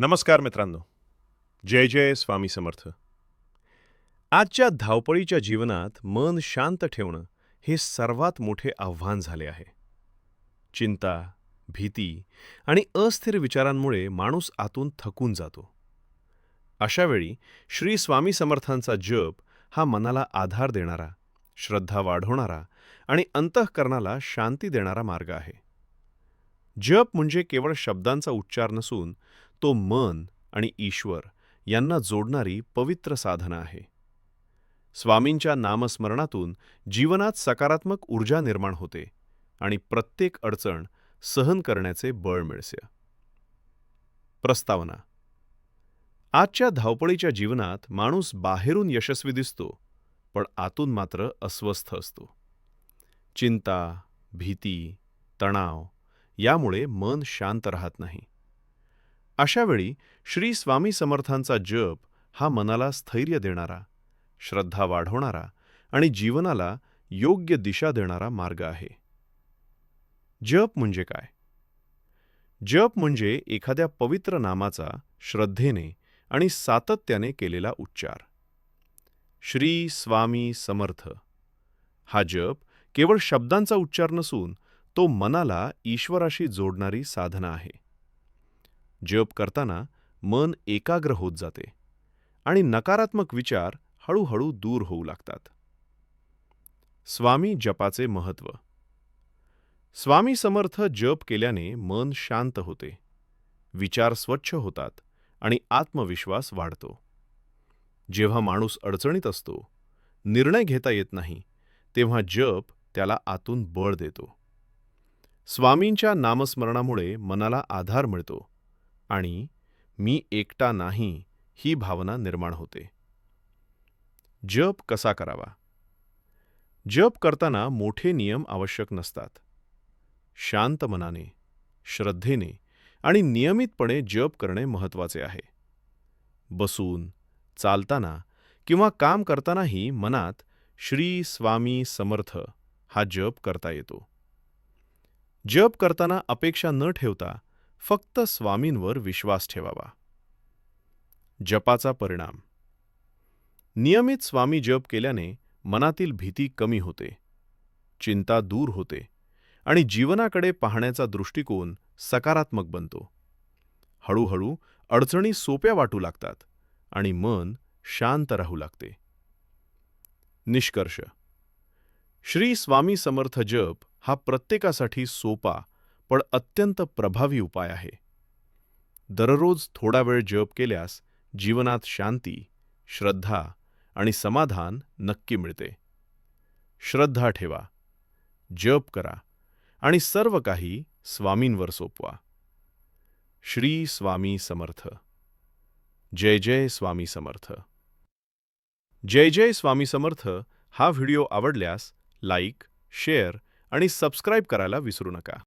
नमस्कार मित्रांनो. जय जय स्वामी समर्थ. आजच्या धावपळीच्या जीवनात मन शांत ठेवणं हे सर्वात मोठे आव्हान झाले आहे. चिंता भीती आणि अस्थिर विचारांमुळे माणूस आतून थकून जातो. अशावेळी श्री स्वामी समर्थांचा जप हा मनाला आधार देणारा श्रद्धा वाढवणारा आणि अंतःकरणाला शांती देणारा मार्ग आहे. जप म्हणजे केवळ शब्दांचा उच्चार नसून तो मन आणि ईश्वर यांना जोडणारी पवित्र साधना आहे. स्वामींच्या नामस्मरणातून जीवनात सकारात्मक ऊर्जा निर्माण होते आणि प्रत्येक अडचण सहन करण्याचे बळ मिळसे. प्रस्तावना. आजच्या धावपळीच्या जीवनात माणूस बाहेरून यशस्वी दिसतो पण आतून मात्र अस्वस्थ असतो. चिंता भीती तणाव यामुळे मन शांत राहत नाही. अशावेळी श्री स्वामी समर्थांचा जप हा मनाला स्थैर्य देणारा श्रद्धा वाढवणारा आणि जीवनाला योग्य दिशा देणारा मार्ग आहे. जप म्हणजे काय? जप म्हणजे एखाद्या पवित्र नामाचा श्रद्धेने आणि सातत्याने केलेला उच्चार. श्री स्वामी समर्थ. हा जप केवळ शब्दांचा उच्चार नसून तो मनाला ईश्वराशी जोडणारी साधना आहे. जप करताना मन एकाग्र होत जाते आणि नकारात्मक विचार हळूहळू दूर होऊ लागतात. स्वामी जपाचे महत्त्व स्वामी समर्थ जप केल्याने मन शांत होते विचार स्वच्छ होतात आणि आत्मविश्वास वाढतो. जेव्हा माणूस अडचणीत असतो निर्णय घेता येत नाही तेव्हा जप त्याला आतून बळ देतो. स्वामींच्या नामस्मरणामुळे मनाला आधार मिळतो आणि मी एकटा नाही ही भावना निर्माण होते. जप कसा करावा? जप करताना मोठे नियम आवश्यक नसतात. शांत मनाने श्रद्धेने आणि नियमितपणे जप करणे महत्त्वाचे आहे. बसून चालताना किंवा काम करतानाही मनात श्री स्वामी समर्थ हा जप करता येतो. जप करताना अपेक्षा न ठेवता फक्त स्वामींवर विश्वास ठेवावा. जपाचा परिणाम. नियमित स्वामी जप केल्याने मनातील भीती कमी होते. चिंता दूर होते आणि जीवनाकडे पाहण्याचा दृष्टिकोन सकारात्मक बनतो. हळूहळू अडचणी सोप्या वाटू लागतात आणि मन शांत राहू लागते. निष्कर्ष. श्री स्वामी समर्थ जप हा प्रत्येकासाठी सोपा पण अत्यंत प्रभावी उपाय आहे. दररोज थोडा वेळ जप केल्यास जीवनात शांती श्रद्धा आणि समाधान नक्की मिळते. श्रद्धा ठेवा जप करा आणि सर्व काही स्वामींवर सोपवा. श्री स्वामी समर्थ. जय जय स्वामी समर्थ. जय जय स्वामी समर्थ हा व्हिडिओ आवडल्यास लाईक शेअर आणि सबस्क्राईब करायला विसरू नका.